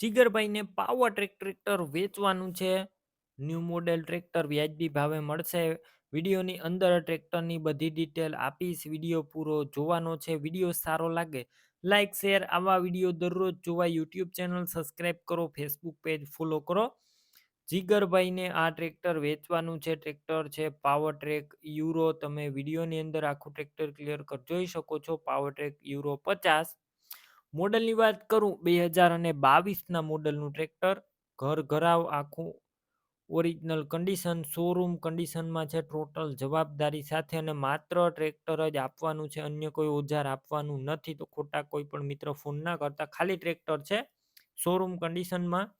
જીગરભાઈને power track tractor વેચવાનું છે. New model tractor વ્યાજબી ભાવે મળશે. વિડીયોની અંદર ટ્રેક્ટરની બધી ડિટેલ આપીશ. વીડિયો પૂરો જોવાનો છે. વીડિયો સારો લાગે લાઇક શેર આવા વીડિયો દરરોજ જોવા યુટ્યુબ ચેનલ સબસ્ક્રાઈબ કરો, ફેસબુક પેજ ફોલો કરો. જીગરભાઈને આ ટ્રેક્ટર વેચવાનું છે. ટ્રેક્ટર છે પાવર ટ્રેક યુરો. તમે વિડીયોની અંદર આખું ટ્રેક્ટર ક્લિયર કર, જોઈ શકો છો. પાવર ટ્રેક યુરો પચાસ મોડલની વાત કરું, બે હજાર અને બાવીસના મોડલનું ટ્રેક્ટર. ઘર ઘરાવ આખું ઓરિજિનલ કન્ડિશન શોરૂમ કન્ડિશનમાં છે, ટોટલ જવાબદારી સાથે અને માત્ર ટ્રેક્ટર જ આપવાનું છે, અન્ય કોઈ ઓજાર આપવાનું નથી. તો ખોટા કોઈ પણ મિત્ર ફોન ના કરતા ખાલી ટ્રેક્ટર છે. શોરૂમ કન્ડિશનમાં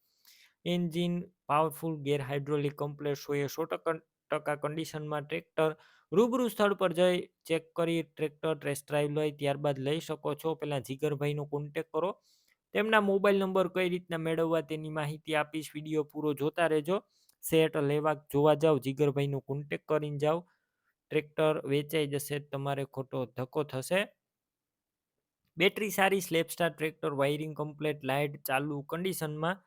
engine, powerful gear hydraulic complete હોય સો ટકા ટકા કન્ડિશનમાં ટ્રેક્ટર રૂબરૂ સ્થળ પર જઈ ચેક કરી ટ્રેક્ટર ટેસ્ટ ડ્રાઈવ લઈ, ત્યારબાદ લઈ શકો છો. પહેલાં જીગરભાઈનો કોન્ટેક કરો. તેમના મોબાઈલ નંબર કઈ રીતના મેળવવા તેની માહિતી આપીશ વીડિયો પૂરો જોતા રહેજો. સેટ લેવા જોવા જાઓ જીગરભાઈનો કોન્ટેક કરીને જાઓ ટ્રેક્ટર વેચાઈ જશે, તમારે ખોટો ધક્કો થશે. બેટરી સારી સ્લેપસ્ટાર ટ્રેક્ટર વાયરિંગ કમ્પ્લેટ લાઇટ ચાલુ કન્ડિશનમાં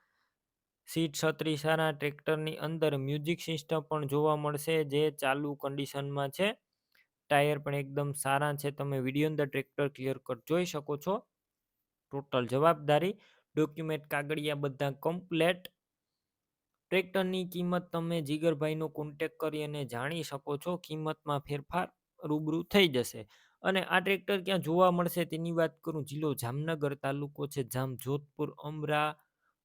સીટ છત્રી સારા ટ્રેક્ટરની અંદર મ્યુઝિક સિસ્ટમ પણ જોવા મળશે, જે ચાલુ કન્ડિશનમાં છે. ટાયર પણ એકદમ સારા છે, તમે વીડિયો અંદર ટ્રેક્ટર ક્લિયર કટ જોઈ શકો છો. ટોટલ જવાબદારી, ડોક્યુમેન્ટ કાગળિયા બધા કમ્પ્લેટ. ટ્રેક્ટરની કિંમત તમે જીગરભાઈનો કોન્ટેક કરી અને જાણી શકો છો, કિંમતમાં ફેરફાર રૂબરૂ થઈ જશે. અને આ ટ્રેક્ટર ક્યાં જોવા મળશે તેની વાત કરું, જિલ્લો જામનગર તાલુકો છે જામ જોધપુર અમરા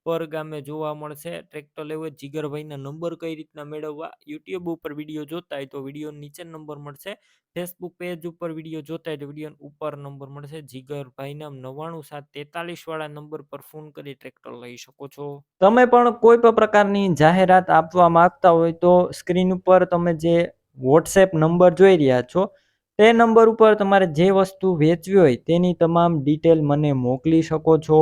પર ગામે જોવા મળશે. ટ્રેક્ટર લેવું હોય, જીગરભાઈના નંબર કઈ રીતના મેળવવા? યુટ્યુબ ઉપર વીડિયો જોતા હોય તો વીડિયો નીચે નંબર મળશે. ફેસબુક પેજ ઉપર વીડિયો જોતા હોય તો વીડિયો ઉપર નંબર મળશે. જીગરભાઈના નવ્વાણું સાત તેતાલીસ વાળા નંબર પર ફોન કરી ટ્રેક્ટર લઈ શકો છો. તમે પણ કોઈ પણ પ્રકારની જાહેરાત આપવા માંગતા હોય તો સ્ક્રીન ઉપર તમે જે વોટ્સએપ નંબર જોઈ રહ્યા છો, તે નંબર ઉપર તમારે જે વસ્તુ વેચવી હોય તેની તમામ ડિટેલ મને મોકલી શકો છો.